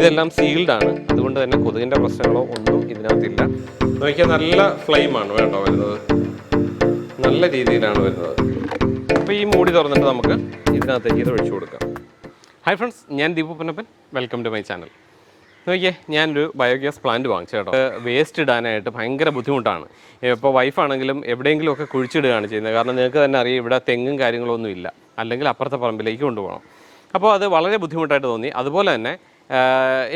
ഇതെല്ലാം സീൽഡ് ആണ്. അതുകൊണ്ട് തന്നെ കൊതുകിന്റെ പ്രശ്നങ്ങളോ ഒന്നും ഇതിനകത്തില്ല. നോക്കിയാൽ നല്ല ഫ്ലെയിമാണ് വേണ്ടോ വരുന്നത്. നല്ല രീതിയിലാണ് വരുന്നത്. അപ്പോൾ ഈ മൂടി തുറന്നിട്ട് നമുക്ക് ഇതിനകത്തേക്ക് ഇത് ഒഴിച്ചു കൊടുക്കാം. ഹായ് ഫ്രണ്ട്സ് ഞാൻ Deepu Ponnappan. Welcome to my channel നോക്കിയേ ഞാനൊരു ബയോഗ്യാസ് പ്ലാന്റ് വാങ്ങിച്ചു കേട്ടോ. വേസ്റ്റ് ഇടാനായിട്ട് ഭയങ്കര ബുദ്ധിമുട്ടാണ്. ഇപ്പോൾ വൈഫാണെങ്കിലും എവിടെയെങ്കിലും ഒക്കെ കുഴിച്ചിടുകയാണ് ചെയ്യുന്നത്. കാരണം നിങ്ങൾക്ക് തന്നെ അറിയാം ഇവിടെ തെങ്ങും കാര്യങ്ങളൊന്നും ഇല്ല. അല്ലെങ്കിൽ അപ്പുറത്തെ പറമ്പിലേക്ക് കൊണ്ടുപോകണം. അപ്പോൾ അത് വളരെ ബുദ്ധിമുട്ടായിട്ട് തോന്നി. അതുപോലെ തന്നെ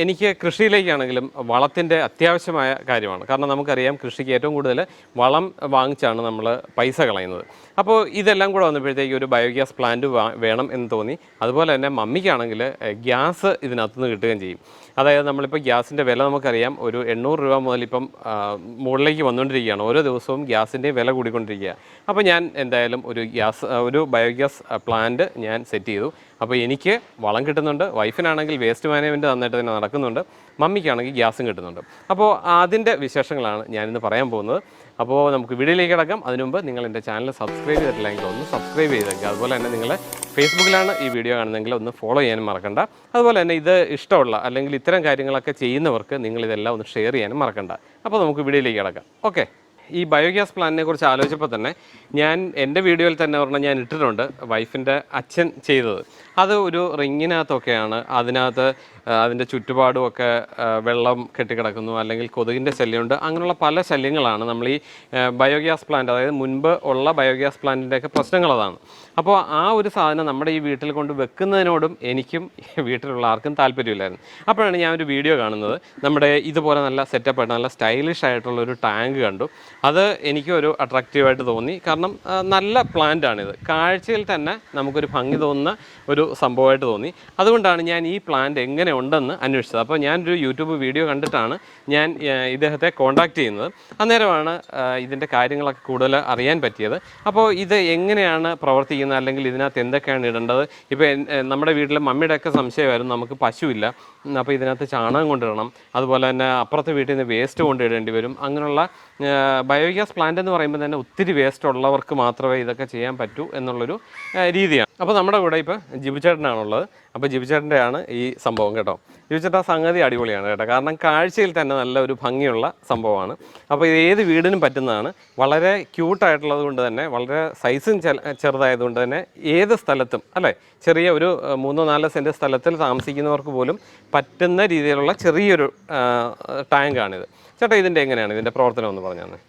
എനിക്ക് കൃഷിയിലേക്കാണെങ്കിലും വളത്തിന്റെ അത്യാവശ്യമായ കാര്യമാണ്. കാരണം നമുക്കറിയാം കൃഷിക്ക് ഏറ്റവും കൂടുതൽ വളം വാങ്ങിച്ചാണ് നമ്മൾ പൈസ കളയുന്നത്. അപ്പോൾ ഇതെല്ലാം കൂടെ വന്നപ്പോഴത്തേക്ക് ഒരു ബയോഗ്യാസ് പ്ലാന്റ് വേണം എന്ന് തോന്നി. അതുപോലെ തന്നെ മമ്മിക്കാണെങ്കിൽ ഗ്യാസ് ഇതിനകത്തുനിന്ന് കിട്ടുകയും ചെയ്യും. അതായത് നമ്മളിപ്പോൾ ഗ്യാസിന്റെ വില നമുക്കറിയാം. ഒരു എണ്ണൂറ് രൂപ മുതൽ ഇപ്പം മുകളിലേക്ക് വന്നുകൊണ്ടിരിക്കുകയാണ്. ഓരോ ദിവസവും ഗ്യാസിന്റെ വില കൂടിക്കൊണ്ടിരിക്കുക. അപ്പോൾ ഞാൻ എന്തായാലും ഒരു ഗ്യാസ് ഒരു ബയോഗ്യാസ് പ്ലാന്റ് ഞാൻ സെറ്റ് ചെയ്തു. അപ്പോൾ എനിക്ക് വളം കിട്ടുന്നുണ്ട്. വൈഫിനാണെങ്കിൽ വേസ്റ്റ് മാനേജ്മെന്റ് നന്നായിട്ട് തന്നെ നടക്കുന്നുണ്ട്. മമ്മിക്കാണെങ്കിൽ ഗ്യാസും കിട്ടുന്നുണ്ട്. അപ്പോൾ അതിന്റെ വിശേഷങ്ങളാണ് ഞാനിന്ന് പറയാൻ പോകുന്നത്. അപ്പോൾ നമുക്ക് വീഡിയോയിലേക്ക് കിടക്കാം. അതിനുമുമ്പ് നിങ്ങൾ എന്റെ ചാനൽ സബ്സ്ക്രൈബ് ചെയ്തിട്ടില്ലെങ്കിൽ ഒന്ന് സബ്സ്ക്രൈബ് ചെയ്തേക്കുക അതുപോലെ തന്നെ നിങ്ങൾ ഫേസ്ബുക്കിലാണ് ഈ വീഡിയോ കാണുന്നതെങ്കിൽ ഒന്ന് ഫോളോ ചെയ്യാനും മറക്കണ്ട. അതുപോലെ തന്നെ ഇത് ഇഷ്ടമുള്ള അല്ലെങ്കിൽ ഇത്തരം കാര്യങ്ങളൊക്കെ ചെയ്യുന്നവർക്ക് നിങ്ങൾ ഇതെല്ലാം ഒന്ന് ഷെയർ ചെയ്യാനും മറക്കണ്ട. അപ്പോൾ നമുക്ക് വീഡിയോയിലേക്ക് കിടക്കാം. ഓക്കെ. ഈ ബയോഗ്യാസ് പ്ലാന്റിനെ കുറിച്ച് ആലോചിച്ചപ്പോൾ തന്നെ ഞാൻ എന്റെ വീഡിയോയിൽ തന്നെ പറഞ്ഞാൽ ഞാൻ ഇട്ടിട്ടുണ്ട്. വൈഫിന്റെ അച്ഛൻ ചെയ്തത്. അത് ഒരു റിങ്ങിനകത്തൊക്കെയാണ്. അതിനകത്ത് അതിന്റെ ചുറ്റുപാടുമൊക്കെ വെള്ളം കെട്ടിക്കിടക്കുന്നു അല്ലെങ്കിൽ കൊതുകിന്റെ ശല്യമുണ്ട്. അങ്ങനെയുള്ള പല ശല്യങ്ങളാണ് നമ്മൾ ഈ ബയോഗ്യാസ് പ്ലാന്റ് അതായത് മുൻപ് ഉള്ള ബയോഗ്യാസ് പ്ലാന്റിന്റെയൊക്കെ പ്രശ്നങ്ങൾ അതാണ്. അപ്പോൾ ആ ഒരു സാധനം നമ്മുടെ ഈ വീട്ടിൽ കൊണ്ട് വെക്കുന്നതിനോടും എനിക്കും വീട്ടിലുള്ള ആർക്കും താല്പര്യമില്ലായിരുന്നു. അപ്പോഴാണ് ഞാൻ ഒരു വീഡിയോ കാണുന്നത്. നമ്മുടെ ഇതുപോലെ നല്ല സെറ്റപ്പ് ആയിട്ട് നല്ല സ്റ്റൈലിഷ് ആയിട്ടുള്ള ഒരു ടാങ്ക് കണ്ടു. അത് എനിക്ക് ഒരു അട്രാക്റ്റീവായിട്ട് തോന്നി. കാരണം നല്ല പ്ലാന്റ് ആണിത്. കാഴ്ചയിൽ തന്നെ നമുക്കൊരു ഭംഗി തോന്നുന്ന ഒരു സംഭവമായിട്ട് തോന്നി. അതുകൊണ്ടാണ് ഞാൻ ഈ പ്ലാന്റ് എങ്ങനെ ഉണ്ടെന്ന് അന്വേഷിച്ചത്. അപ്പോൾ ഞാനൊരു യൂട്യൂബ് വീഡിയോ കണ്ടിട്ടാണ് ഞാൻ ഇദ്ദേഹത്തെ കോണ്ടാക്ട് ചെയ്യുന്നത്. അന്നേരമാണ് ഇതിന്റെ കാര്യങ്ങളൊക്കെ കൂടുതൽ അറിയാൻ പറ്റിയത്. അപ്പോൾ ഇത് എങ്ങനെയാണ് പ്രവർത്തിക്കുന്നത്? അല്ലെങ്കിൽ ഇതിനകത്ത് എന്തൊക്കെയാണ് ഇടേണ്ടത്? ഇപ്പോൾ നമ്മുടെ വീട്ടിലെ മമ്മിയുടെ ഒക്കെ സംശയമായിരുന്നു. നമുക്ക് പശുവില്ല. അപ്പോൾ ഇതിനകത്ത് ചാണകം കൊണ്ടിടണം. അതുപോലെ തന്നെ അപ്പുറത്തെ വീട്ടിൽ നിന്ന് വേസ്റ്റ് കൊണ്ടിടേണ്ടി വരും. അങ്ങനെയുള്ള ബയോഗ്യാസ് പ്ലാന്റ് എന്ന് പറയുമ്പോൾ തന്നെ ഒത്തിരി വേസ്റ്റ് ഉള്ളവർക്ക് മാത്രമേ ഇതൊക്കെ ചെയ്യാൻ പറ്റൂ എന്നുള്ളൊരു രീതിയാണ്. അപ്പോൾ നമ്മുടെ കൂടെ ഇപ്പോൾ ജിബുചേട്ടനാണുള്ളത്. അപ്പോൾ ജിബുചേട്ടന്റെയാണ് ഈ സംഭവം കേട്ടോ. ജീവിച്ചേട്ടാ സംഗതി അടിപൊളിയാണ് കേട്ടോ. കാരണം കാഴ്ചയിൽ തന്നെ നല്ല ഒരു ഭംഗിയുള്ള സംഭവമാണ്. അപ്പോൾ ഇത് ഏത് വീടിനും പറ്റുന്നതാണ്. വളരെ ക്യൂട്ടായിട്ടുള്ളത് കൊണ്ട് തന്നെ വളരെ സൈസും ചെറുതായതുകൊണ്ട് തന്നെ ഏത് സ്ഥലത്തും അല്ലേ? ചെറിയ ഒരു മൂന്നോ നാലോ സെന്റ് സ്ഥലത്തിൽ താമസിക്കുന്നവർക്ക് പോലും പറ്റുന്ന രീതിയിലുള്ള ചെറിയൊരു ടാങ്കാണിത്. ചേട്ടാ ഇതിന്റെ എങ്ങനെയാണ്? ഇതിന്റെ പ്രവർത്തനം എന്ന് പറഞ്ഞു തന്നെ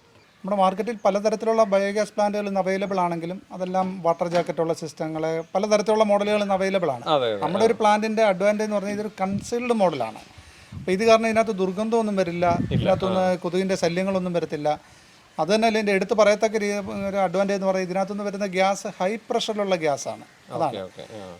നമ്മുടെ മാർക്കറ്റിൽ പലതരത്തിലുള്ള ബയോഗ്യാസ് പ്ലാന്റുകൾ ഇന്ന് അവൈലബിൾ ആണെങ്കിലും അതെല്ലാം വാട്ടർ ജാക്കറ്റുള്ള സിസ്റ്റങ്ങൾ പലതരത്തിലുള്ള മോഡലുകൾ ഇന്ന് അവൈലബിൾ ആണ്. നമ്മുടെ ഒരു പ്ലാന്റിന്റെ അഡ്വാന്റേജ് എന്ന് പറഞ്ഞാൽ ഇതൊരു കൺസീൽഡ് മോഡലാണ് അപ്പോൾ ഇത് കാരണം ഇതിനകത്ത് ദുർഗന്ധമൊന്നും വരില്ല ഇതിനകത്തൊന്ന് കൊതുകിന്റെ ശല്യങ്ങളൊന്നും വരത്തില്ല. അത് തന്നെ അല്ല എന്റെ എടുത്ത് പറയത്തക്ക രീതി ഒരു അഡ്വാന്റേജ് എന്ന് പറയുന്നത് ഇതിനകത്തുനിന്ന് വരുന്ന ഗ്യാസ് ഹൈ പ്രഷറിലുള്ള ഗ്യാസാണ് അതാണ്.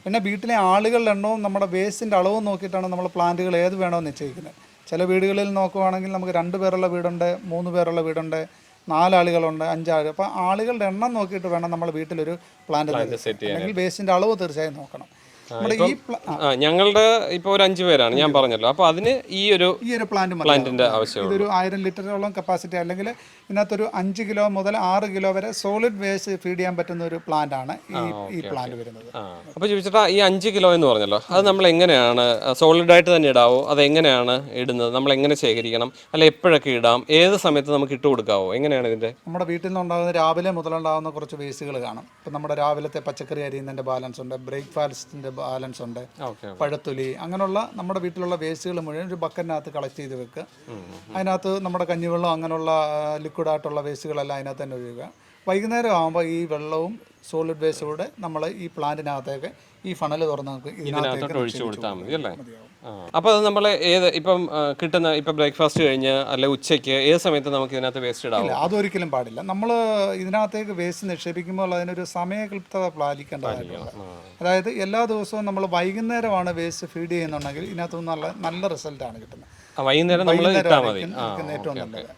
പിന്നെ വീട്ടിലെ ആളുകളുടെ എണ്ണവും നമ്മുടെ വേസ്റ്റിന്റെ അളവും നോക്കിയിട്ടാണ് നമ്മൾ പ്ലാന്റുകൾ ഏത് വേണമെന്ന് നിശ്ചയിക്കുന്നത്. ചില വീടുകളിൽ നോക്കുവാണെങ്കിൽ നമുക്ക് രണ്ട് പേരുള്ള വീടുണ്ട് മൂന്ന് പേരുള്ള വീടുണ്ട്. നാലാളുകളുണ്ട് അഞ്ചാൾ അപ്പോൾ ആളുകളുടെ എണ്ണം നോക്കിയിട്ട് വേണം നമ്മൾ വീട്ടിലൊരു പ്ലാന്റ് സെറ്റ് അല്ലെങ്കിൽ വേസ്റ്റിന്റെ അളവ് തീർച്ചയായും നോക്കണം. ഞങ്ങളുടെ ഇപ്പോൾ ഒരു അഞ്ചു പേരാണ് ഞാൻ പറഞ്ഞല്ലോ. അപ്പോൾ അതിന് ഈ ഒരു ഈ ഒരു പ്ലാന്റ് പ്ലാന്റിന്റെ ആവശ്യം ആവശ്യമുള്ളൂ. ഇതൊരു ആയിരം ലിറ്ററോളം കപ്പാസിറ്റി അല്ലെങ്കിൽ ഇതിനകത്തൊരു അഞ്ച് കിലോ മുതൽ ആറ് കിലോ വരെ സോളിഡ് വേസ്റ്റ് ഫീഡ് ചെയ്യാൻ പറ്റുന്ന ഒരു പ്ലാന്റ് ആണ് ഈ ഈ പ്ലാന്റ് വരുന്നത്. അപ്പൊ അപ്പോൾ ചോദിച്ചിട്ടാ ഈ അഞ്ച് കിലോ എന്ന് പറഞ്ഞല്ലോ അത് നമ്മൾ എങ്ങനെയാണ് സോളിഡ് ആയിട്ട് തന്നെ ഇടാവോ? അത് എങ്ങനെയാണ് ഇടുന്നത്? നമ്മൾ എങ്ങനെ ശേഖരിക്കണം? അല്ല എപ്പോഴൊക്കെ ഇടാം? ഏത് സമയത്ത് നമുക്ക് ഇട്ട് കൊടുക്കാവോ? എങ്ങനെയാണ് ഇതിന്റെ? നമ്മുടെ വീട്ടിൽ നിന്നുണ്ടാകുന്ന രാവിലെ മുതലുണ്ടാകുന്ന കുറച്ച് വേസ്റ്റുകൾ കാണും. ഇപ്പം നമ്മുടെ രാവിലത്തെ പച്ചക്കറി അരിയുന്നതിന്റെ ബാലൻസ് ഉണ്ട്. ബ്രേക്ക്ഫാസ്റ്റിന്റെ ബാലൻസ് ഉണ്ട് പഴത്തൊലി അങ്ങനെയുള്ള നമ്മുടെ വീട്ടിലുള്ള വേസ്റ്റുകൾ മുഴുവൻ ഒരു ബക്കറ്റിനകത്ത് കളക്ട് ചെയ്ത് വെക്കുക. അതിനകത്ത് നമ്മുടെ കഞ്ഞിവെള്ളം അങ്ങനെയുള്ള ലിക്വിഡായിട്ടുള്ള വേസ്റ്റുകളെല്ലാം അതിനകത്ത് തന്നെ ഒഴിയുക. വൈകുന്നേരം ആകുമ്പോൾ ഈ വെള്ളവും സോളിഡ് വേസ്റ്റോടെ നമ്മൾ ഈ പ്ലാന്റിനകത്തേക്ക് ഈ ഫണൽ തുറന്ന് നമുക്ക് ഇതിനകത്തോട്ട് ഒഴിച്ചു കൊടുത്താൽ മതി അല്ലേ? അപ്പൊ അപ്പോൾ അത് നമ്മൾ ഏത് ഇപ്പം കിട്ടുന്ന ഇപ്പം ബ്രേക്ക്ഫാസ്റ്റ് കഴിഞ്ഞ് അല്ലെ ഉച്ചയ്ക്ക് ഏത് സമയത്ത് നമുക്ക് ഇതിനകത്ത് വേസ്റ്റ് ഇടാം അതൊരിക്കലും പാടില്ല. നമ്മൾ ഇതിനകത്തേക്ക് വേസ്റ്റ് നിക്ഷേപിക്കുമ്പോൾ അതിനൊരു സമയകൃപ്ത പാലിക്കേണ്ടതായിട്ടുണ്ട്. അതായത് എല്ലാ ദിവസവും നമ്മൾ വൈകുന്നേരമാണ് വേസ്റ്റ് ഫീഡ് ചെയ്യുന്നുണ്ടെങ്കിൽ ഇതിനകത്ത് നല്ല നല്ല റിസൾട്ടാണ് കിട്ടുന്നത്. വൈകുന്നേരം നമ്മൾ ഏറ്റവും നല്ലത്.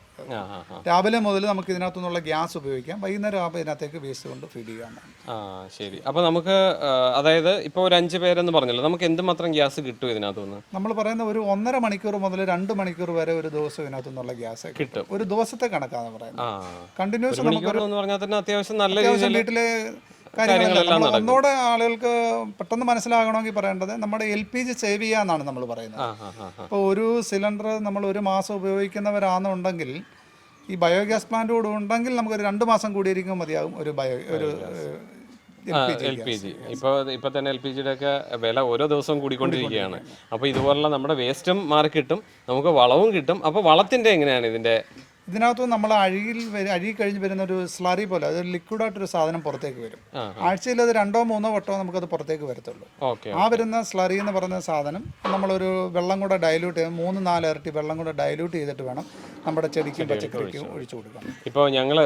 രാവിലെ മുതൽ നമുക്ക് ഇതിനകത്തു നിന്നുള്ള ഗ്യാസ് ഉപയോഗിക്കാം. വൈകുന്നേരം ആകുമ്പോൾ ഇതിനകത്തേക്ക് വേസ്റ്റ് കൊണ്ട് ഫീഡ് ചെയ്യാവുന്നതാണ് ആ ശരി. അപ്പോൾ നമുക്ക് അതായത് ഇപ്പോൾ ഒരു അഞ്ച് പേരെന്ന് പറഞ്ഞല്ലോ നമുക്ക് എന്തുമാത്രം ഗ്യാസ് കിട്ടും ഇതിനകത്ത് നിന്ന്? നമ്മൾ പറയുന്ന ഒരു ഒന്നര മണിക്കൂർ മുതൽ രണ്ട് മണിക്കൂർ വരെ ഒരു ദിവസം ഇതിനകത്തു നിന്നുള്ള ഗ്യാസ് കിട്ടും. ഒരു ദിവസത്തെ കണക്കാണ് പറയുന്നത്. കണ്ടിന്യൂസ് പറഞ്ഞാൽ തന്നെ അത്യാവശ്യം നല്ല വീട്ടിലെ കാര്യങ്ങളെല്ലാം. ഒന്നുകൂടെ ആളുകൾക്ക് പെട്ടെന്ന് മനസ്സിലാകണമെങ്കിൽ പറയേണ്ടത് നമ്മുടെ എൽ പി ജി സേവ് ചെയ്യാന്നാണ് നമ്മൾ പറയുന്നത്. അപ്പോൾ ഒരു സിലിണ്ടർ നമ്മൾ ഒരു മാസം ഉപയോഗിക്കുന്നവരാണെന്നുണ്ടെങ്കിൽ ഈ ബയോഗ്യാസ് പ്ലാന്റ് കൂടെ ഉണ്ടെങ്കിൽ നമുക്കൊരു രണ്ട് മാസം കൂടിയിരിക്കും മതിയാകും ഒരു ബയോ ഒരു എൽ പി ജി ഇപ്പോൾ ഇപ്പം തന്നെ എൽ പി ജിയുടെ ഒക്കെ വില ഓരോ ദിവസവും കൂടിക്കൊണ്ടിരിക്കുകയാണ്. അപ്പോൾ ഇതുപോലുള്ള നമ്മുടെ വേസ്റ്റും മാറി കിട്ടും നമുക്ക് വളവും കിട്ടും. അപ്പോൾ വളത്തിന്റെ എങ്ങനെയാണ് ഇതിന്റെ ഇതിനകത്ത് നമ്മൾ അഴുകിൽ വരും അഴുകി കഴിഞ്ഞ് വരുന്ന ഒരു സ്ലറി പോലെ അതൊരു ലിക്വിഡായിട്ടൊരു സാധനം പുറത്തേക്ക് വരും. ആഴ്ചയിൽ അത് രണ്ടോ മൂന്നോ വട്ടമോ നമുക്കത് പുറത്തേക്ക് വരത്തുള്ളൂ. ഓക്കെ ആ വരുന്ന സ്ലറി എന്ന് പറയുന്ന സാധനം നമ്മളൊരു വെള്ളം കൂടെ ഡൈല്യൂട്ട് ചെയ്ത് മൂന്ന് നാല് ഇരട്ടി വെള്ളം കൂടെ ഡൈല്യൂട്ട് ചെയ്തിട്ട് വേണം നമ്മുടെ ചെടിക്കും പച്ചക്കറിക്കും ഒഴിച്ചു കൊടുക്കണം ഇപ്പോൾ ഞങ്ങൾ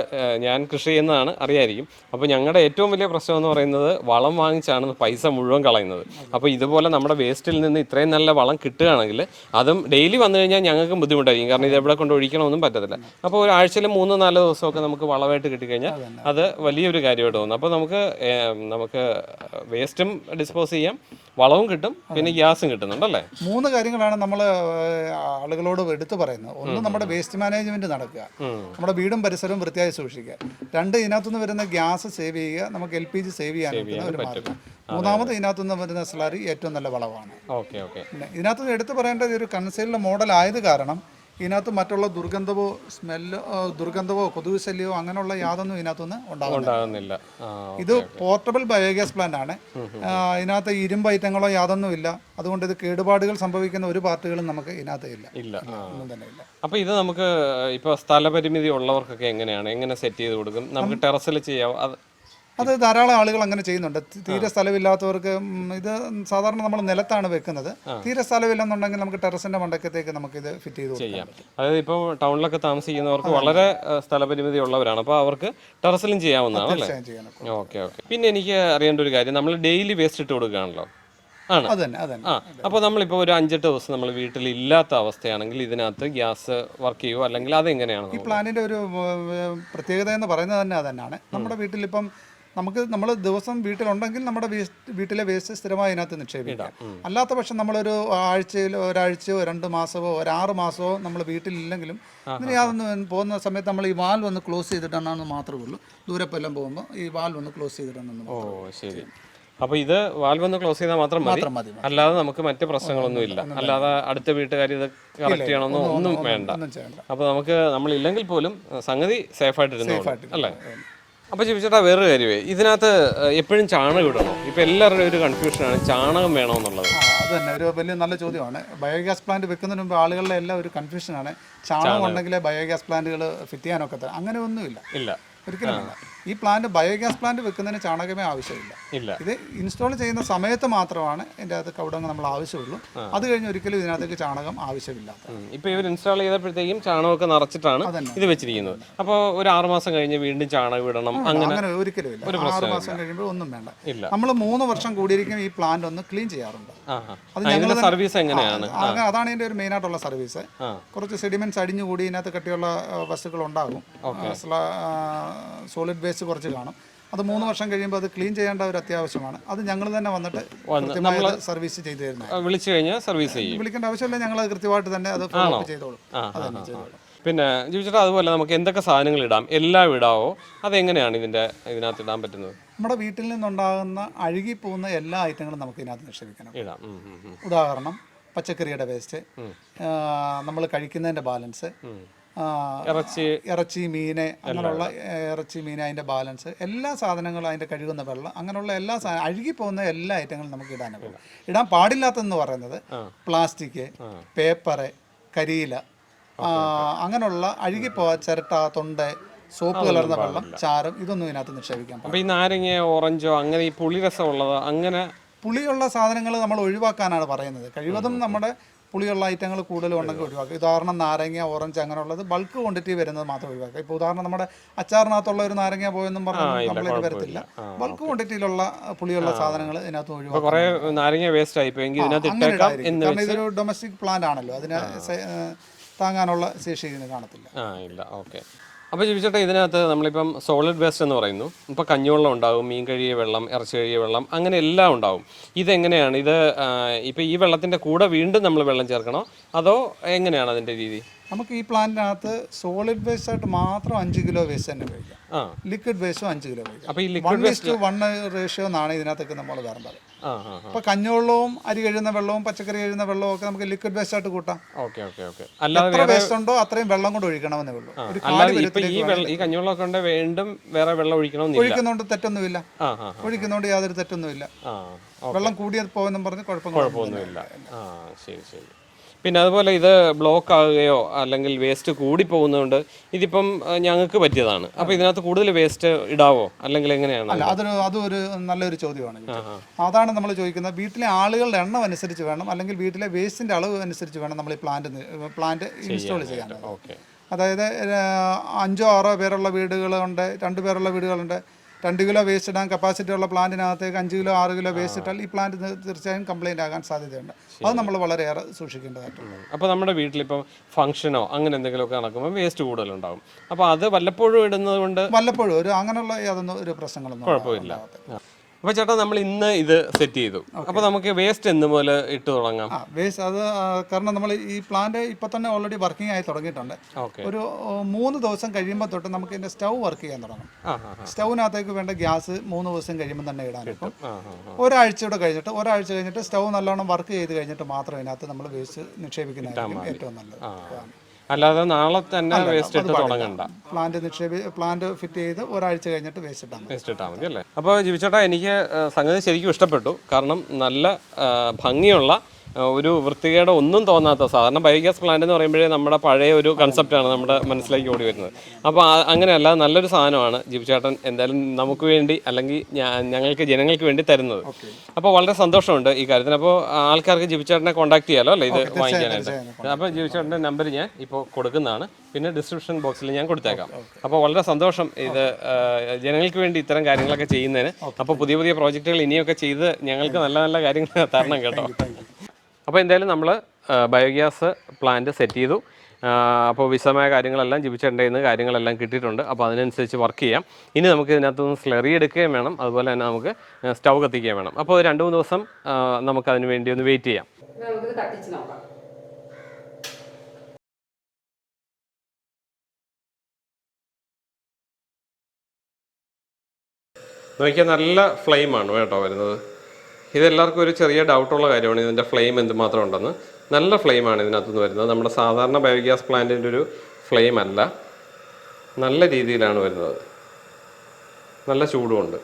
ഞാൻ കൃഷി ചെയ്യുന്നതാണ് അറിയായിരിക്കും. അപ്പോൾ ഞങ്ങളുടെ ഏറ്റവും വലിയ പ്രശ്നം എന്ന് പറയുന്നത് വളം വാങ്ങിച്ചാണ് പൈസ മുഴുവൻ കളയുന്നത്. അപ്പോൾ ഇതുപോലെ നമ്മുടെ വേസ്റ്റിൽ നിന്ന് ഇത്രയും നല്ല വളം കിട്ടുകയാണെങ്കിൽ അതും ഡെയിലി വന്നു കഴിഞ്ഞാൽ ഞങ്ങൾക്കും ബുദ്ധിമുട്ടായിരിക്കും. കാരണം ഇത് എവിടെ കൊണ്ട് ഒഴിക്കണമെന്നും പറ്റത്തില്ല. അപ്പോൾ ഒരാഴ്ചയിൽ മൂന്ന് നാല് ദിവസമൊക്കെ നമുക്ക് വളമായിട്ട് കിട്ടിക്കഴിഞ്ഞാൽ അത് വലിയൊരു കാര്യമായിട്ട് തോന്നുന്നു അപ്പോൾ നമുക്ക് നമുക്ക് വേസ്റ്റും ഡിസ്പോസ് ചെയ്യാം. വളവും കിട്ടും പിന്നെ ഗ്യാസും കിട്ടുന്നുണ്ടല്ലേ? മൂന്ന് കാര്യങ്ങളാണ് നമ്മൾ ആളുകളോട് എടുത്തു പറയുന്നത്. ഒന്ന് നമ്മുടെ വേസ്റ്റ് മാനേജ്മെന്റ് നടക്കുക. നമ്മുടെ വീടും പരിസരവും വൃത്തിയായി സൂക്ഷിക്കുക. രണ്ട് ഇതിനകത്തുനിന്ന് വരുന്ന ഗ്യാസ് സേവ് ചെയ്യുക നമുക്ക് എൽ പി ജി സേവ് ചെയ്യാൻ പറ്റുന്ന ഒരു മൂന്നാമത് ഇതിനകത്തുനിന്ന് വരുന്ന സ്ലറി ഏറ്റവും നല്ല വളവാണ്. ഇതിനകത്തുനിന്ന് എടുത്തു പറയേണ്ടത് ഒരു കൺസൈലിന്റെ മോഡൽ ആയത് കാരണം ഇതിനകത്ത് മറ്റുള്ള ദുർഗന്ധവോ സ്മെല്ലോ ദുർഗന്ധവോ കൊതുക് ശല്യമോ അങ്ങനെയുള്ള യാതൊന്നും ഇതിനകത്തൊന്നും ഉണ്ടാകുന്നില്ല. ഇത് പോർട്ടബിൾ ബയോഗ്യാസ് പ്ലാന്റ് ആണ്. ഇതിനകത്ത് ഇരുമ്പ് ഐറ്റങ്ങളോ യാതൊന്നും ഇല്ല അതുകൊണ്ട് ഇത് കേടുപാടുകൾ സംഭവിക്കുന്ന ഒരു പാർട്ടികളും നമുക്ക് ഇതിനകത്ത് ഇല്ല. ഇല്ല ഒന്നും തന്നെ ഇല്ല. അപ്പൊ ഇത് നമുക്ക് ഇപ്പൊ സ്ഥലപരിമിതി ഉള്ളവർക്കൊക്കെ എങ്ങനെയാണ്? എങ്ങനെ സെറ്റ് ചെയ്ത് കൊടുക്കും? നമുക്ക് ടെറസിൽ ചെയ്യാം അത് ധാരാളം ആളുകൾ അങ്ങനെ ചെയ്യുന്നുണ്ട്. തീരെ സ്ഥലമില്ലാത്തവർക്ക് ഇത് സാധാരണ നമ്മൾ നിലത്താണ് വെക്കുന്നത്. തീരെ സ്ഥലമില്ലെന്നുണ്ടെങ്കിൽ നമുക്ക് ടെറസിന്റെ മണ്ടക്കത്തേക്ക് നമുക്ക് ഇത് ഫിറ്റ് ചെയ്ത് ചെയ്യാം. അതായത് ഇപ്പോൾ ടൗണിലൊക്കെ താമസിക്കുന്നവർക്ക് വളരെ സ്ഥലപരിമിതി ഉള്ളവരാണ്. അപ്പോൾ അവർക്ക് ടെറസിലും ചെയ്യാവുന്നതാണ് അല്ലേ? Okay okay. പിന്നെ എനിക്ക് അറിയേണ്ട ഒരു കാര്യം നമ്മൾ ഡെയിലി വേസ്റ്റ് ഇട്ട് കൊടുക്കുകയാണല്ലോ. ആണ്. ആ. അപ്പോൾ നമ്മളിപ്പോൾ ഒരു അഞ്ചെട്ട് ദിവസം നമ്മൾ വീട്ടിൽ ഇല്ലാത്ത അവസ്ഥയാണെങ്കിൽ ഇതിനകത്ത് ഗ്യാസ് വർക്ക് ചെയ്യുമോ അല്ലെങ്കിൽ അതെങ്ങനെയാണ് ഈ പ്ലാനിന്റെ ഒരു പ്രത്യേകത എന്ന് പറയുന്നത് തന്നെ അത് തന്നെയാണ്. നമ്മുടെ വീട്ടിലിപ്പം നമുക്ക് നമ്മൾ ദിവസം വീട്ടിലുണ്ടെങ്കിൽ നമ്മുടെ വീട്ടിലെ വേസ്റ്റ് സ്ഥിരമായി അതിനകത്ത് നിക്ഷേപിക്കാം. അല്ലാത്ത പക്ഷം നമ്മളൊരു ആഴ്ചയിൽ ഒരാഴ്ചയോ രണ്ട് മാസമോ ഒരാറ് മാസമോ നമ്മൾ വീട്ടിലില്ലെങ്കിലും ഇതിന് യാതൊന്നും പോകുന്ന സമയത്ത് നമ്മൾ ഈ വാൽ വന്ന് ക്ലോസ് ചെയ്തിട്ടാണെന്ന് മാത്രമേ ഉള്ളൂ. ദൂരപ്പെല്ലാം പോകുമ്പോൾ ഈ വാൽ വന്ന് ക്ലോസ് ചെയ്തിട്ടാണെന്ന് ഓ ശരി. അപ്പൊ ഇത് വാൽവ് ഒന്ന് ക്ലോസ് ചെയ്താൽ മാത്രം മതി. അല്ലാതെ നമുക്ക് മറ്റു പ്രശ്നങ്ങളൊന്നും ഇല്ല. അല്ലാതെ അടുത്ത വീട്ടുകാർ ഇത് കറക്റ്റ് ചെയ്യണമെന്നോ ഒന്നും വേണ്ട. അപ്പൊ നമുക്ക് നമ്മൾ ഇല്ലെങ്കിൽ പോലും സംഗതി സേഫായിട്ടിരുന്നു അല്ലേ? അപ്പോൾ ചോദിച്ചേട്ടാ വേറൊരു കാര്യമേ. ഇതിനകത്ത് എപ്പോഴും ചാണകം ഇടണോ? ഇപ്പൊ എല്ലാവരുടെയും ഒരു കൺഫ്യൂഷനാണ് ചാണകം വേണോ എന്നുള്ളത് അത് തന്നെ. ഒരു വലിയ നല്ല ചോദ്യമാണ്. ബയോഗ്യാസ് പ്ലാന്റ് വെക്കുന്നതിന് മുമ്പ് ആളുകളുടെ എല്ലാം ഒരു കൺഫ്യൂഷനാണ് ചാണകം ഉണ്ടെങ്കിലേ ബയോഗ്യാസ് പ്ലാന്റുകൾ ഫിറ്റ് ചെയ്യാനൊക്കെ അങ്ങനെ ഒന്നുമില്ല. ഇല്ല. ഒരിക്കലും ഈ പ്ലാന്റ് ബയോഗ്യാസ് പ്ലാന്റ് വെക്കുന്നതിന് ചാണകമേ ആവശ്യമില്ല. ഇല്ല. ഇത് ഇൻസ്റ്റാൾ ചെയ്യുന്ന സമയത്ത് മാത്രമാണ് ഇതിന്റെ അകത്ത് കവിടങ്ങൾ നമ്മൾ ആവശ്യമുള്ളൂ. അത് കഴിഞ്ഞ് ഒരിക്കലും ഇതിനകത്തേക്ക് ചാണകം ആവശ്യമില്ല ഇപ്പൊ ഇവർ ഇൻസ്റ്റാൾ ചെയ്തപ്പോഴത്തേക്കും ചാണകമൊക്കെ നിറച്ചിട്ടാണ് ഇത് വെച്ചിരിക്കുന്നത്. അപ്പോൾ ഒരു ആറുമാസം കഴിഞ്ഞ് വീണ്ടും ചാണകം ഇടണം അങ്ങനെ ഒരിക്കലും ഇല്ല. ആറു മാസം കഴിയുമ്പോൾ ഒന്നും വേണ്ട. ഇല്ല. നമ്മൾ മൂന്ന് വർഷം കൂടിയിരിക്കും ഈ പ്ലാന്റ് ഒന്ന് ക്ലീൻ ചെയ്യാറുണ്ട്. അത് ഞങ്ങൾ സർവീസ് എങ്ങനെയാണ്? അതാണ് ഇതിന്റെ ഒരു മെയിൻ ആയിട്ടുള്ള സർവീസ് കുറച്ച് സെഡിമെന്റ്സ് അടിഞ്ഞുകൂടി ഇതിനകത്ത് കട്ടിയുള്ള വസ്തുക്കൾ ഉണ്ടാകും. സോളിഡ് വേസ്റ്റ് കുറച്ച് കാണും. അത് മൂന്ന് വർഷം കഴിയുമ്പോൾ അത് ക്ലീൻ ചെയ്യേണ്ട ഒരു അത്യാവശ്യമാണ്. അത് ഞങ്ങൾ തന്നെ വന്നിട്ട് നമ്മൾ സർവീസ് ചെയ്തു തരുന്നത് വിളിച്ചു കഴിഞ്ഞാൽ സർവീസ് ചെയ്യും. വിളിക്കേണ്ട ആവശ്യമില്ല ഞങ്ങൾ കൃത്യമായിട്ട് തന്നെ അത് ഫോളോ അപ്പ് ചെയ്തോളും. പിന്നെ ചോദിച്ചിട്ട് അതുപോലെ നമുക്ക് എന്തൊക്കെ സാധനങ്ങൾ ഇടാം? എല്ലാം ഇടാവോ? അതെങ്ങനെയാണ് ഇതിന്റെ ഇതിനകത്ത് ഇടാൻ പറ്റുന്നത്? നമ്മുടെ വീട്ടിൽ നിന്നുണ്ടാകുന്ന അഴുകി പോകുന്ന എല്ലാ ഐറ്റങ്ങളും നമുക്ക് ഇതിനകത്ത് നിക്ഷേപിക്കണം. ഇടാം. ഉദാഹരണം പച്ചക്കറിയുടെ വേസ്റ്റ് നമ്മൾ കഴിക്കുന്നതിന്റെ ബാലൻസ് ഇറച്ചി. ഇറച്ചി മീന് അങ്ങനെയുള്ള ഇറച്ചി മീൻ അതിന്റെ ബാലൻസ്. എല്ലാ സാധനങ്ങളും അതിന്റെ കഴുകുന്ന വെള്ളം. അങ്ങനെയുള്ള എല്ലാ സാധനം അഴുകി പോകുന്ന എല്ലാ ഐറ്റങ്ങളും നമുക്ക് ഇടാൻ പറ്റും. ഇടാൻ പാടില്ലാത്തതെന്ന് പറയുന്നത് പ്ലാസ്റ്റിക് പേപ്പറ് കരിയില അങ്ങനെയുള്ള അഴുകിപ്പോവാ ചിരട്ട തൊണ്ട സോപ്പ് കലർന്ന വെള്ളം ചാരം ഇതൊന്നും ഇതിനകത്ത് നിക്ഷേപിക്കാം അപ്പോൾ ഈ നാരങ്ങ ഓറഞ്ചോ അങ്ങനെ ഈ പുളിരസമുള്ളതോ അങ്ങനെ പുളിയുള്ള സാധനങ്ങൾ നമ്മൾ ഒഴിവാക്കാനാണ് പറയുന്നത്. കഴിവതും നമ്മുടെ പുളിയുള്ള ഐറ്റങ്ങൾ കൂടുതലും ഉണ്ടെങ്കിൽ ഒഴിവാക്കുക. ഉദാഹരണം നാരങ്ങ ഓറഞ്ച് അങ്ങനെയുള്ളത് ബൾക്ക് ക്വാണ്ടിറ്റി വരുന്നത് മാത്രം ഒഴിവാക്കുക. ഇപ്പോൾ ഉദാഹരണം നമ്മുടെ അച്ചാറിനകത്തുള്ള ഒരു നാരങ്ങ പോയെന്നും പറഞ്ഞാൽ കംപ്ലൈന്റ് വരത്തില്ല. ബൾക്ക് ക്വാണ്ടിറ്റിയിലുള്ള പുളിയുള്ള സാധനങ്ങൾ ഇതിനകത്ത് ഒഴിവാക്കുക. നാരങ്ങ വേസ്റ്റ് അങ്ങനെ കാരണം ഇതൊരു ഡൊമസ്റ്റിക് പ്ലാന്റ് ആണല്ലോ. അതിനെ താങ്ങാനുള്ള ശേഷി ഇതിന് കാണത്തില്ല. ഇല്ല. ഓക്കെ. അപ്പോൾ ചോദിച്ചിട്ട് ഇതിനകത്ത് നമ്മളിപ്പം സോളിഡ് വേസ്റ്റ് എന്ന് പറയുന്നു. ഇപ്പോൾ കഞ്ഞിവെള്ളം ഉണ്ടാവും മീൻ കഴുകിയ വെള്ളം ഇറച്ചി കഴുകിയ വെള്ളം അങ്ങനെ എല്ലാം ഉണ്ടാവും. ഇതെങ്ങനെയാണ്? ഇത് ഇപ്പോൾ ഈ വെള്ളത്തിന്റെ കൂടെ വീണ്ടും നമ്മൾ വെള്ളം ചേർക്കണോ? അതോ എങ്ങനെയാണ് അതിന്റെ രീതി? നമുക്ക് ഈ പ്ലാന്റിനകത്ത് സോളിഡ് വേസ്റ്റ് ആയിട്ട് മാത്രം അഞ്ച് കിലോ വേസ്റ്റ് തന്നെ ഉപയോഗിക്കാം. ലിക്വിഡ് വേസ്റ്റും അഞ്ച് കിലോ ഈ one liquid waste one ratio എന്നാണ് ഇതിനകത്തൊക്കെ നമ്മൾ വരേണ്ടത് അപ്പൊ കഞ്ഞിവെള്ളവും അരി കഴിയുന്ന വെള്ളവും പച്ചക്കറി കഴിയുന്ന വെള്ളവും ഒക്കെ നമുക്ക് ലിക്വിഡ് വേസ്റ്റ് ആയിട്ട് കൂട്ടാം. Okay okay okay. അല്ലാതെ എത്ര വേസ്റ്റ് ഉണ്ടോ അത്രയും വെള്ളം കൊണ്ട് ഒഴിക്കണമെന്നേ ഉള്ളൂ. ഈ വെള്ളം ഈ കഞ്ഞിവെള്ളമൊക്കെ ഉണ്ട് വീണ്ടും വേറെ വെള്ളം ഒഴിക്കണമെന്നില്ല. ഒഴിക്കുന്നതുകൊണ്ട് തെറ്റൊന്നുമില്ല. ഒഴിക്കുന്നതുകൊണ്ട് യാതൊരു തെറ്റൊന്നുമില്ല. വെള്ളം കൂടിയത് പോകുന്നു പറഞ്ഞ് കുഴപ്പം കുഴപ്പമൊന്നുമില്ല. ശരി ശരി. പിന്നെ അതുപോലെ ഇത് ബ്ലോക്ക് ആകുകയോ അല്ലെങ്കിൽ വേസ്റ്റ് കൂടി പോകുന്നതുകൊണ്ട് ഇതിപ്പം ഞങ്ങൾക്ക് പറ്റിയതാണ്. അപ്പോൾ ഇതിനകത്ത് കൂടുതൽ വേസ്റ്റ് ഇടാവോ? അല്ലെങ്കിൽ എങ്ങനെയാണ്? അല്ല അതൊരു അതൊരു നല്ലൊരു ചോദ്യമാണ്. അതാണ് നമ്മൾ ചോദിക്കുന്നത്. വീട്ടിലെ ആളുകളുടെ എണ്ണം അനുസരിച്ച് വേണം. അല്ലെങ്കിൽ വീട്ടിലെ വേസ്റ്റിന്റെ അളവ് അനുസരിച്ച് വേണം നമ്മൾ ഈ പ്ലാന്റ് പ്ലാന്റ് ഇൻസ്റ്റാൾ ചെയ്യാൻ അതായത് അഞ്ചോ ആറോ പേരുള്ള വീടുകളുണ്ട് രണ്ട് പേരുള്ള വീടുകളുണ്ട്. രണ്ട് കിലോ വേസ്റ്റ് ഇടാൻ കപ്പാസിറ്റി ഉള്ള പ്ലാന്റിനകത്തേക്ക് അഞ്ച് കിലോ ആറ് കിലോ വേസ്റ്റ് ഇട്ടാൽ ഈ പ്ലാന്റ് തീർച്ചയായും കംപ്ലൈന്റ് ആകാൻ സാധ്യതയുണ്ട്. അത് നമ്മൾ വളരെയേറെ സൂക്ഷിക്കേണ്ടതായിട്ടുണ്ട്. അപ്പോൾ നമ്മുടെ വീട്ടിലിപ്പം ഫംഗ്ഷനോ അങ്ങനെ എന്തെങ്കിലുമൊക്കെ നടക്കുമ്പോൾ വേസ്റ്റ് കൂടുതലുണ്ടാകും അപ്പോൾ അത് വല്ലപ്പോഴും ഇടുന്നത് കൊണ്ട് വല്ലപ്പോഴും ഒരു അങ്ങനെയുള്ള യാതൊന്നും ഒരു പ്രശ്നങ്ങളൊന്നും കുഴപ്പമില്ല. അപ്പോൾ ചേട്ടാ നമ്മൾ ഇന്ന് ഇത് സെറ്റ് ചെയ്തു. അപ്പോൾ നമുക്ക് വേസ്റ്റ് എന്ന് പോലെ ഇട്ട് തുടങ്ങാം. വേസ്റ്റ് അത് കാരണം നമ്മൾ ഈ പ്ലാന്റ് ഇപ്പൊ തന്നെ ഓൾറെഡി വർക്കിംഗ് ആയി തുടങ്ങിയിട്ടുണ്ട്. ഒരു മൂന്ന് ദിവസം കഴിയുമ്പോൾ തൊട്ട് നമുക്ക് ഇതിന്റെ സ്റ്റൗ വർക്ക് ചെയ്യാൻ തുടങ്ങും. സ്റ്റൗവിനകത്തേക്ക് വേണ്ട ഗ്യാസ് മൂന്ന് ദിവസം കഴിയുമ്പോൾ തന്നെ ഇടാൻ കിട്ടും. ഒരാഴ്ചയോടെ കഴിഞ്ഞിട്ട് ഒരാഴ്ച കഴിഞ്ഞിട്ട് സ്റ്റൗ നല്ലോണം വർക്ക് ചെയ്ത് കഴിഞ്ഞിട്ട് മാത്രം ഇതിനകത്ത് നമ്മൾ വേസ്റ്റ് നിക്ഷേപിക്കുന്നതായിരിക്കും ഏറ്റവും നല്ലത്. അല്ലാതെ നാളെ തന്നെ വേസ്റ്റ് ഇട്ട് തുടങ്ങണ്ട. പ്ലാന്റ് നിക്ഷേപി പ്ലാന്റ് ഫിറ്റ് ചെയ്ത് ഒരാഴ്ച കഴിഞ്ഞിട്ട് വേസ്റ്റ് ഇട്ടാൽ വേസ്റ്റ് ഇട്ടാൽ മതി അല്ലേ? അപ്പോൾ ജീവിച്ചേട്ടാ എനിക്ക് സംഗതി ശരിക്കും ഇഷ്ടപ്പെട്ടു. കാരണം നല്ല ഭംഗിയുള്ള ഒരു വൃത്തികേടോ ഒന്നും തോന്നാത്ത സാധാരണ ബയോഗ്യാസ് പ്ലാന്റ് എന്ന് പറയുമ്പോഴേ നമ്മുടെ പഴയ ഒരു കൺസെപ്റ്റാണ് നമ്മുടെ മനസ്സിലേക്ക് ഓടി വരുന്നത്. അപ്പോൾ അങ്ങനെയല്ല നല്ലൊരു സാധനമാണ് ജിവിച്ചേട്ടൻ എന്തായാലും നമുക്ക് വേണ്ടി അല്ലെങ്കിൽ ഞങ്ങൾക്ക് ജനങ്ങൾക്ക് വേണ്ടി തരുന്നത്. അപ്പോൾ വളരെ സന്തോഷമുണ്ട് ഈ കാര്യത്തിന്. അപ്പോൾ ആൾക്കാർക്ക് ജിവിച്ചേട്ടനെ കോൺടാക്ട് ചെയ്യാലോ? അല്ലേ? ഇത് വാങ്ങിക്കാനായിട്ട്. അപ്പോൾ ജിവിച്ചേട്ടന്റെ നമ്പർ ഞാൻ ഇപ്പോൾ കൊടുക്കുന്നതാണ്. പിന്നെ ഡിസ്ക്രിപ്ഷൻ ബോക്സിൽ ഞാൻ കൊടുത്തേക്കാം. അപ്പോൾ വളരെ സന്തോഷം ഇത് ജനങ്ങൾക്ക് വേണ്ടി ഇത്തരം കാര്യങ്ങളൊക്കെ ചെയ്യുന്നതിന്. അപ്പോൾ പുതിയ പുതിയ പ്രോജക്റ്റുകൾ ഇനിയൊക്കെ ചെയ്ത് ഞങ്ങൾക്ക് നല്ല നല്ല കാര്യങ്ങൾ തരണം കേട്ടോ. അപ്പോൾ എന്തായാലും നമ്മൾ ബയോഗ്യാസ് പ്ലാന്റ് സെറ്റ് ചെയ്തു. അപ്പോൾ വിശദമായ കാര്യങ്ങളെല്ലാം ജിബിച്ചേട്ടന്റെ നിന്ന് കാര്യങ്ങളെല്ലാം കിട്ടിയിട്ടുണ്ട്. അപ്പോൾ അതിനനുസരിച്ച് വർക്ക് ചെയ്യാം. ഇനി നമുക്ക് ഇതിനകത്തുനിന്ന് സ്ലറി എടുക്കുകയും വേണം. അതുപോലെ തന്നെ നമുക്ക് സ്റ്റൗ കത്തിക്കുകയും വേണം. അപ്പോൾ രണ്ട് മൂന്ന് ദിവസം നമുക്ക് അതിന് വേണ്ടി ഒന്ന് വെയിറ്റ് ചെയ്യാം. നമുക്ക് കത്തിച്ച് നോക്കാം. നോക്കിയാൽ നല്ല ഫ്ലെയിമാണ് കേട്ടോ വരുന്നത്. ഇതെല്ലാവർക്കും ഒരു ചെറിയ ഡൗട്ടുള്ള കാര്യമാണ്. ഇതിന്റെ ഫ്ലെയിം എന്തുമാത്രം ഉണ്ടെന്ന്. നല്ല ഫ്ലെയിമാണ് ഇതിനകത്തുനിന്ന് വരുന്നത്. നമ്മുടെ സാധാരണ ബയോഗ്യാസ് പ്ലാന്റിന്റെ ഒരു ഫ്ലെയിം അല്ല. നല്ല രീതിയിലാണ് വരുന്നത്. നല്ല ചൂടുമുണ്ട്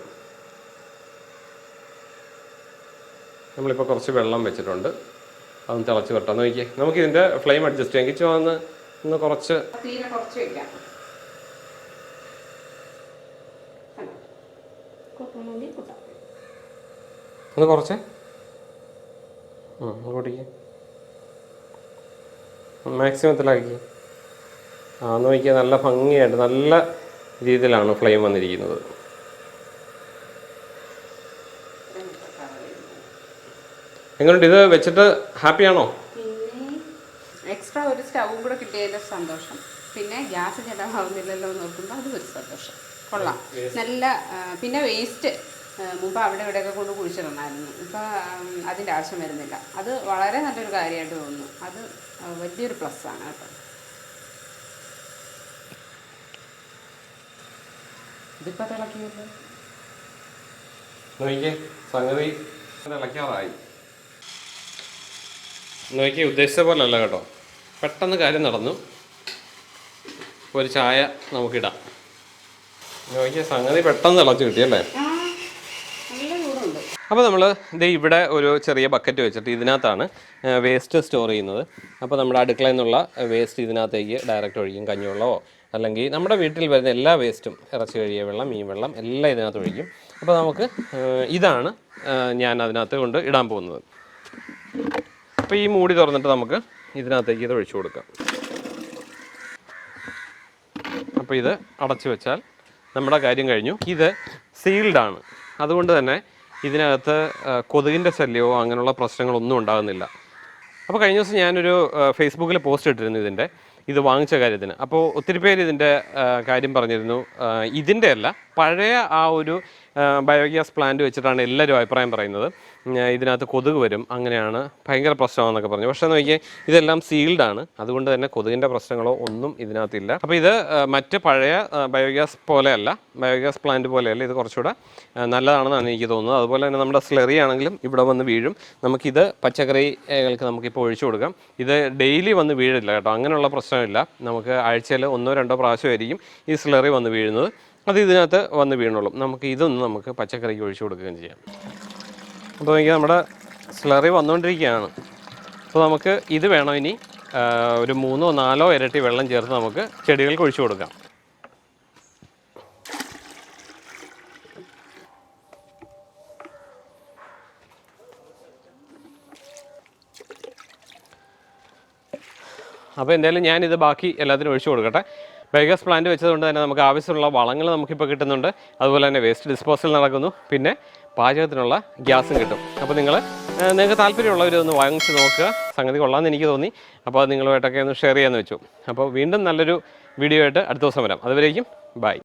നമ്മളിപ്പോൾ കുറച്ച് വെള്ളം വെച്ചിട്ടുണ്ട്. അതൊന്ന് തിളച്ച് വരട്ടെ നോക്കിയേ. നമുക്ക് ഇതിന്റെ ഫ്ലെയിം അഡ്ജസ്റ്റ് ചെയ്യാം. കിച്ചു വന്ന് ഒന്ന് കുറച്ച് തീരെ കുറച്ച് വെക്കാം കൂട്ടണമെങ്കിൽ കൂട്ടാം. ഒന്ന് കുറച്ച്? കൂട്ടിക്ക് മാക്സിമത്തിലാക്കി. ആ നോക്കിയാൽ നല്ല ഭംഗിയായിട്ട് നല്ല രീതിയിലാണ് ഫ്ലെയിം വന്നിരിക്കുന്നത്. എങ്ങനെയുണ്ട് ഇത് വെച്ചിട്ട് ഹാപ്പിയാണോ? പിന്നെ എക്സ്ട്രാ ഒരു സ്റ്റൗവും കൂടെ കിട്ടിയതിന്റെ സന്തോഷം. പിന്നെ ഗ്യാസ് ചിലവാകുന്നില്ലല്ലോ എന്ന് ഓർക്കുമ്പോൾ അതും ഒരു സന്തോഷം. കൊള്ളാം. നല്ല പിന്നെ വേസ്റ്റ്. മുമ്പ് അവിടെ ഇവിടെയൊക്കെ കൊണ്ട് കുഴിച്ചിടണമായിരുന്നു. ഇപ്പം അതിന്റെ ആവശ്യം വരുന്നില്ല. അത് വളരെ നല്ലൊരു കാര്യമായിട്ട് തോന്നുന്നു. അത് വലിയൊരു പ്ലസ് ആണ് കേട്ടോ. ഇതിപ്പോൾ തിളക്കിയല്ലോ നോക്കിയേ സംഗതി ഉദ്ദേശിച്ച പോലെ അല്ല കേട്ടോ. പെട്ടെന്ന് കാര്യം നടന്നു. ഒരു ചായ നമുക്കിടാം. നോക്കിയ സംഗതി പെട്ടെന്ന് തിളച്ച് കിട്ടിയല്ലേ അപ്പോൾ നമ്മൾ ദേ ഇവിടെ ഒരു ചെറിയ ബക്കറ്റ് വെച്ചിട്ട് ഇതിനകത്താണ് വേസ്റ്റ് സ്റ്റോർ ചെയ്യുന്നത്. അപ്പോൾ നമ്മുടെ അടുക്കളയിൽ നിന്നുള്ള വേസ്റ്റ് ഇതിനകത്തേക്ക് ഡയറക്റ്റ് ഒഴിക്കും. കഞ്ഞിവെള്ളമോ അല്ലെങ്കിൽ നമ്മുടെ വീട്ടിൽ വരുന്ന എല്ലാ വേസ്റ്റും ഇറച്ചി കഴിയ വെള്ളം മീൻ വെള്ളം എല്ലാം ഇതിനകത്ത് ഒഴിക്കും. അപ്പോൾ നമുക്ക് ഇതാണ് ഞാൻ അതിനകത്ത് കൊണ്ട് ഇടാൻ പോകുന്നത്. അപ്പോൾ ഈ മൂടി തുറന്നിട്ട് നമുക്ക് ഇതിനകത്തേക്ക് ഇത് ഒഴിച്ചു കൊടുക്കാം. അപ്പോൾ ഇത് അടച്ചു വെച്ചാൽ നമ്മുടെ കാര്യം കഴിഞ്ഞു. ഇത് സീൽഡാണ് അതുകൊണ്ട് തന്നെ ഇതിനകത്ത് കൊതുകിന്റെ ശല്യമോ അങ്ങനെയുള്ള പ്രശ്നങ്ങളൊന്നും ഉണ്ടാകുന്നില്ല. അപ്പോൾ കഴിഞ്ഞ ദിവസം ഞാനൊരു ഫേസ്ബുക്കിൽ പോസ്റ്റ് ഇട്ടിരുന്നു ഇതിന്റെ ഇത് വാങ്ങിച്ച കാര്യത്തിന്. അപ്പോൾ ഒത്തിരി പേര് ഇതിന്റെ കാര്യം പറഞ്ഞിരുന്നു. ഇതിന്റെ അല്ല പഴയ ആ ഒരു ബയോഗ്യാസ് പ്ലാന്റ് വെച്ചിട്ടാണ് എല്ലാവരും അഭിപ്രായം പറയുന്നത്. ഇതിനകത്ത് കൊതുക് വരും. അങ്ങനെയാണ് ഭയങ്കര പ്രശ്നമാണെന്നൊക്കെ പറഞ്ഞു. പക്ഷേ നോക്കിയാൽ ഇതെല്ലാം സീൽഡ് ആണ്. അതുകൊണ്ട് തന്നെ കൊതുകിന്റെ പ്രശ്നങ്ങളോ ഒന്നും ഇതിനകത്തില്ല. അപ്പോൾ ഇത് മറ്റ് പഴയ ബയോഗ്യാസ് പോലെയല്ല ബയോഗ്യാസ് പ്ലാന്റ് പോലെയല്ല ഇത് കുറച്ചുകൂടെ നല്ലതാണെന്നാണ് എനിക്ക് തോന്നുന്നത്. അതുപോലെ തന്നെ നമ്മുടെ സ്ലെറി ആണെങ്കിലും ഇവിടെ വന്ന് വീഴും. നമുക്കിത് പച്ചക്കറികൾക്ക് നമുക്കിപ്പോൾ ഒഴിച്ചു കൊടുക്കാം. ഇത് ഡെയിലി വന്ന് വീഴില്ല കേട്ടോ. അങ്ങനെയുള്ള പ്രശ്നമില്ല. നമുക്ക് ആഴ്ചയിൽ ഒന്നോ രണ്ടോ പ്രാവശ്യമായിരിക്കും ഈ സ്ലെറി വന്ന് വീഴുന്നത്. അത് ഇതിനകത്ത് വന്ന് വീണോളും. നമുക്ക് ഇതൊന്ന് നമുക്ക് പച്ചക്കറിക്ക് ഒഴിച്ചു കൊടുക്കുകയും ചെയ്യാം. അപ്പോൾ എനിക്ക് നമ്മുടെ സ്ലറി വന്നുകൊണ്ടിരിക്കുകയാണ്. അപ്പോൾ നമുക്ക് ഇത് വേണം ഇനി ഒരു മൂന്നോ നാലോ ഇരട്ടി വെള്ളം ചേർത്ത് നമുക്ക് ചെടികൾക്ക് ഒഴിച്ചു കൊടുക്കാം. അപ്പോൾ എന്തായാലും ഞാനിത് ബാക്കി എല്ലാത്തിനും ഒഴിച്ചു കൊടുക്കട്ടെ. ബയോഗ്യാസ് പ്ലാന്റ് വെച്ചതുകൊണ്ട് തന്നെ നമുക്ക് ആവശ്യമുള്ള വളങ്ങൾ നമുക്കിപ്പോൾ കിട്ടുന്നുണ്ട്. അതുപോലെ തന്നെ വേസ്റ്റ് ഡിസ്പോസൽ നടക്കുന്നു. പിന്നെ പാചകത്തിനുള്ള ഗ്യാസും കിട്ടും. അപ്പോൾ നിങ്ങൾ നിങ്ങൾക്ക് താല്പര്യമുള്ളവരൊന്ന് വാങ്ങിച്ച് നോക്കുക. സംഗതി കൊള്ളാമെന്ന് എനിക്ക് തോന്നി. അപ്പോൾ അത് നിങ്ങളുമായിട്ടൊക്കെ ഒന്ന് ഷെയർ ചെയ്യാമെന്ന് വെച്ചു. അപ്പോൾ വീണ്ടും നല്ലൊരു വീഡിയോ ആയിട്ട് അടുത്ത ദിവസം വരാം. അതുവരേക്കും ബൈ